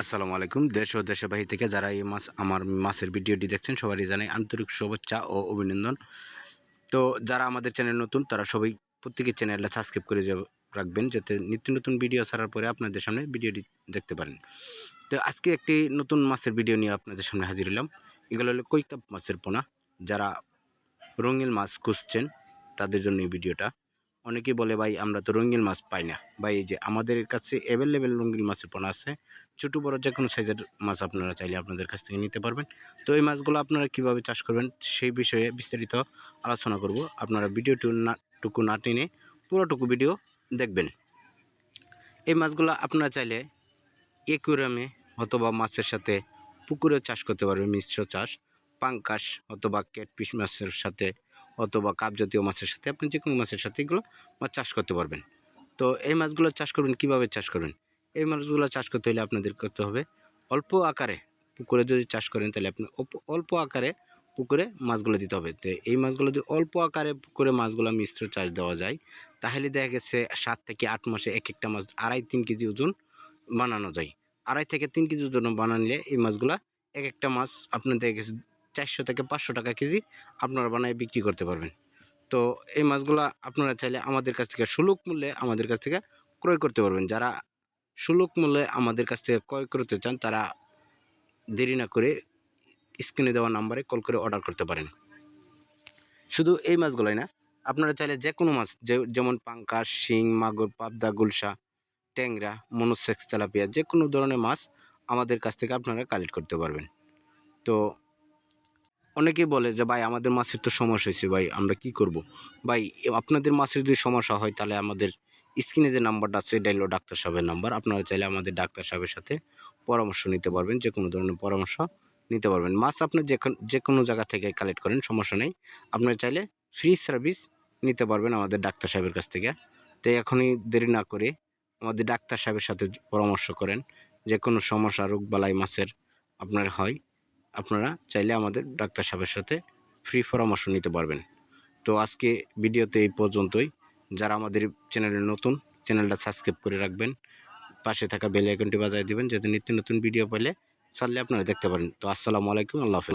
আসসালামু আলাইকুম। দেশ ও দেশবাহী থেকে যারা এই মাছ, আমার মাছের ভিডিওটি দেখছেন, সবারই জানাই আন্তরিক শুভেচ্ছা ও অভিনন্দন। তো যারা আমাদের চ্যানেল নতুন, তারা সবাই প্রত্যেকের চ্যানেলটা সাবস্ক্রাইব করে রাখবেন, যাতে নিত্য নতুন ভিডিও ছাড়ার পরে আপনাদের সামনে ভিডিওটি দেখতে পারেন। তো আজকে একটি নতুন মাছের ভিডিও নিয়ে আপনাদের সামনে হাজির হলাম। এগুলো হলো কৈকাপ মাছের পোনা। যারা রঙিন মাছ খুঁজছেন, তাদের জন্য এই ভিডিওটা। অনেকেই বলে, ভাই, আমরা তো রঙিন মাছ পাই না। ভাই, এই যে আমাদের কাছে অ্যাভেলেবেল রঙিন মাছের পোনা আছে। ছোটো, বড় যে কোনো সাইজের মাছ আপনারা চাইলে আপনাদের কাছ থেকে নিতে পারবেন। তো এই মাছগুলো আপনারা কীভাবে চাষ করবেন সেই বিষয়ে বিস্তারিত আলোচনা করব। আপনারা ভিডিওটু না, টুকু না টেনে পুরোটুকু ভিডিও দেখবেন। এই মাছগুলো আপনারা চাইলে একুরামে অথবা মাছের সাথে পুকুরে চাষ করতে পারবেন, মিশ্র চাষ, পাঙ্কাশ অথবা ক্যাটপিস মাছের সাথে। অথবা কাপ জাতীয় মাছের সাথে, আপনি যে কোনো মাছের সাথে এগুলো মাছ চাষ করতে পারবেন। তো এই মাছগুলো চাষ করবেন, কীভাবে চাষ করবেন? এই মাছগুলো চাষ করতে হলে আপনাদের করতে হবে অল্প আকারে পুকুরে যদি চাষ করেন, তাহলে আপনি অল্প- আকারে পুকুরে মাছগুলো দিতে হবে। তো এই মাছগুলো যদি অল্প আকারে পুকুরে মাছগুলো মিশ্র চাষ দেওয়া যায়, তাহলে দেখা গেছে সাত থেকে আট মাসে এক একটা মাছ আড়াই তিন কেজি ওজন বানানো যায়। আড়াই থেকে তিন কেজি ওজন বানালে এই মাছগুলো এক একটা মাছ আপনার দেখা গেছে চারশো থেকে পাঁচশো টাকা কেজি আপনারা বানায় বিক্রি করতে পারবেন। তো এই মাছগুলা আপনারা চাইলে আমাদের কাছ থেকে সুলভ মূল্যে আমাদের কাছ থেকে ক্রয় করতে পারবেন। যারা সুলভ মূল্যে আমাদের কাছ থেকে ক্রয় করতে চান, তারা দেরি না করে স্ক্রিনে দেওয়া নাম্বারে কল করে অর্ডার করতে পারেন। শুধু এই মাছগুলোই না, আপনারা চাইলে যে কোনো মাছ যেমন পাঙ্কাশ, শিং, মাগুর, পাবদা, গুলশা, ট্যাংরা, মনোসেক্স, তেলাপিয়া, যে কোনো ধরনের মাছ আমাদের কাছ থেকে আপনারা কালেক্ট করতে পারবেন। তো অনেকেই বলে যে, ভাই, আমাদের মাছের তো সমস্যা হয়েছে, ভাই, আমরা কি করব? ভাই আপনাদের মাছের যদি সমস্যা হয়, তাহলে আমাদের স্ক্রিনে যে নাম্বারটা আছে, এটা হলো ডাক্তার সাহেবের নাম্বার। আপনারা চাইলে আমাদের ডাক্তার সাহেবের সাথে পরামর্শ নিতে পারবেন যে কোনো ধরনের পরামর্শ নিতে পারবেন। মাছ আপনি যে যে কোনো জায়গা থেকে কালেক্ট করেন, সমস্যা নেই। আপনারা চাইলে ফ্রি সার্ভিস নিতে পারবেন আমাদের ডাক্তার সাহেবের কাছ থেকে। তো এখনই দেরি না করে আমাদের ডাক্তার সাহেবের সাথে পরামর্শ করেন যে কোনো সমস্যা, রোগ বালাই মাছের আপনার হয়। আপনারা চাইলে আমাদের ডাক্তার সাহেবের সাথে ফ্রি পরামর্শ নিতে পারবেন। তো আজকে ভিডিওতে এই পর্যন্তই। যারা আমাদের চ্যানেলে নতুন চ্যানেলটা সাবস্ক্রাইব করে রাখবেন। পাশে থাকা বেল আইকনটি বাজায় দেবেন, যাতে নিত্য নতুন ভিডিও পেলে ছাড়লে আপনারা দেখতে পারেন। তো আসসালামু আলাইকুম, আল্লাহ হাফেজ।